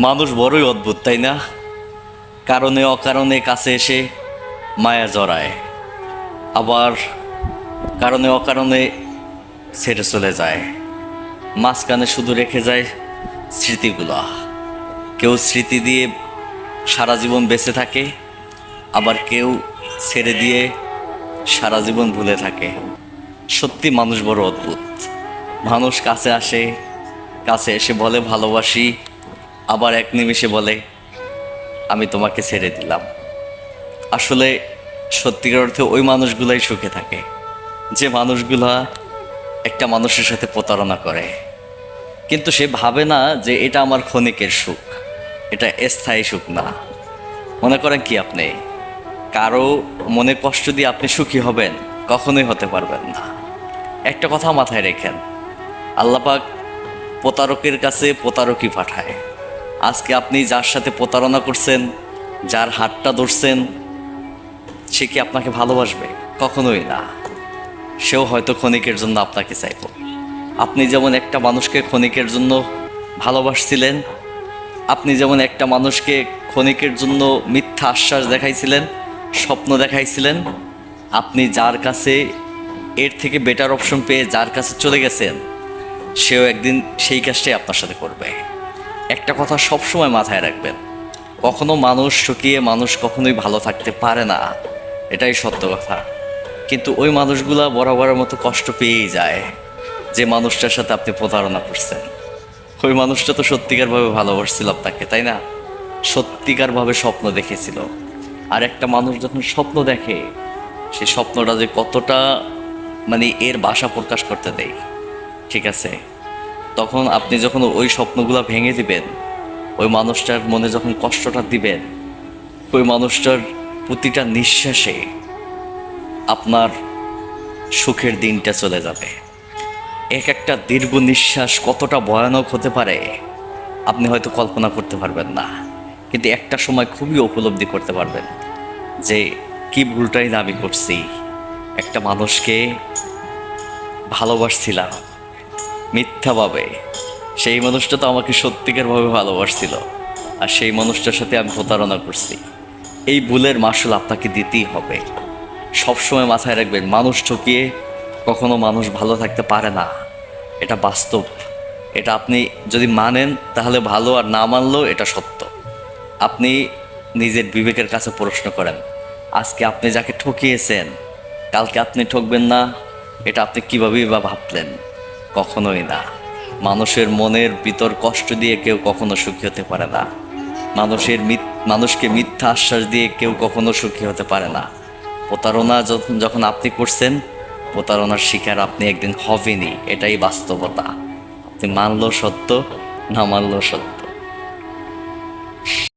মানুষ বড়ই অদ্ভুত, তাই না? কারণে অকারণে কাছে এসে মায়া জড়ায়। আবার কারণে অকারণে ছেড়ে চলে যায়। মাঝখানে শুধু রেখে যায় স্মৃতিগুলো। কেউ স্মৃতি দিয়ে সারা জীবন বেঁচে থাকে, আবার কেউ ছেড়ে দিয়ে সারা জীবন ভুলে থাকে। সত্যি মানুষ বড় অদ্ভুত। মানুষ কাছে আসে, কাছে এসে বলে, ভালোবাসি আবার এক নিমিষে বলে, আমি তোমাকে ছেড়ে দিলাম। আসলে সত্যিকার অর্থে ওই মানুষগুলাই সুখে থাকে। যে মানুষগুলা একটা মানুষের সাথে প্রতারণা করে। কিন্তু সে ভাবে না যে এটা আমার ক্ষণিকের সুখ। এটা স্থায়ী সুখ না। মনে করেন কি আপনি? কারও মনে কষ্ট দিয়ে আপনি সুখী হবেন, কখনোই হতে পারবেন না। একটা কথা মাথায় রেখেন। আল্লাপাক প্রতারকের কাছে প্রতারকই পাঠায়। আজকে আপনি যার সাথে প্রতারণা করছেন, যার হাতটা ধরছেন, সে কি আপনাকে ভালোবাসবে? কখনোই না। সেও হয়তো ক্ষণিকের জন্য আপনাকে চাইব আপনি যেমন একটা মানুষকে ক্ষণিকের জন্য ভালোবাসছিলেন, আপনি যেমন একটা মানুষকে ক্ষণিকের জন্য মিথ্যা আশ্বাস দেখাইছিলেন, স্বপ্ন দেখাইছিলেন, আপনি যার কাছে এর থেকে বেটার অপশন পেয়ে যার কাছে চলে গেছেন, সেও একদিন সেই কাজটাই আপনার সাথে করবে। একটা কথা সবসময় মাথায় রাখবেন। কখনো মানুষ শুকিয়ে মানুষ কখনোই ভালো থাকতে পারে না। এটাই সত্য কথা। কিন্তু ওই মানুষগুলা বরাবরের মতো কষ্ট পেয়েই যায়, যে মানুষটার সাথে আপনি প্রতারণা করছেন। ওই মানুষটা তো সত্যিকারভাবে ভালোবাসছিল আপনাকে, তাই না? সত্যিকারভাবে স্বপ্ন দেখেছিল। আর একটা মানুষ যখন স্বপ্ন দেখে, সে স্বপ্নটা যে কতটা মানে এর বাসা প্রকাশ করতে দেয়। ঠিক আছে? তখন আপনি যখন ওই স্বপ্নগুলো ভেঙে দিবেন, ওই মানুষটার মনে যখন কষ্টটা দিবেন, ওই মানুষটার প্রতিটা নিঃশ্বাসে আপনার সুখের দিনটা চলে যাবে। এক একটা দীর্ঘ নিঃশ্বাস কতটা ভয়ানক হতে পারে, আপনি হয়তো কল্পনা করতে পারবেন না। কিন্তু একটা সময় খুবই উপলব্ধি করতে পারবেন যে, কি ভুলটাই না আমি করছি। একটা মানুষকে ভালোবাসছিলাম মিথ্যাভাবে সেই মানুষটা তো আমাকে সত্যিকারভাবে ভালোবাসছিল। আর সেই মানুষটার সাথে আমি প্রতারণা করছি। এই ভুলের মাসুল আপনাকে দিতেই হবে। সবসময় মাথায় রাখবেন, মানুষ ঠকিয়ে কখনো মানুষ ভালো থাকতে পারে না। এটা বাস্তব। এটা আপনি যদি মানেন, তাহলে ভালো আর না মানলেও এটা সত্য। আপনি নিজের বিবেকের কাছে প্রশ্ন করেন, আজকে আপনি যাকে ঠকিয়েছেন, কালকে আপনি ঠকবেন না, এটা আপনি কীভাবেই বা ভাবলেন? কখনোই না। মানুষের মনের ভিতর কষ্ট দিয়ে কেউ কখনো সুখী হতে পারে না। মানুষের মানুষকে মিথ্যা আশ্বাস দিয়ে কেউ কখনো সুখী হতে পারে না। প্রতারণা যখন আপনি করছেন, প্রতারণার শিকার আপনি একদিন হবেনি এটাই বাস্তবতা। আপনি মানলেও সত্য, না মানলেও সত্য।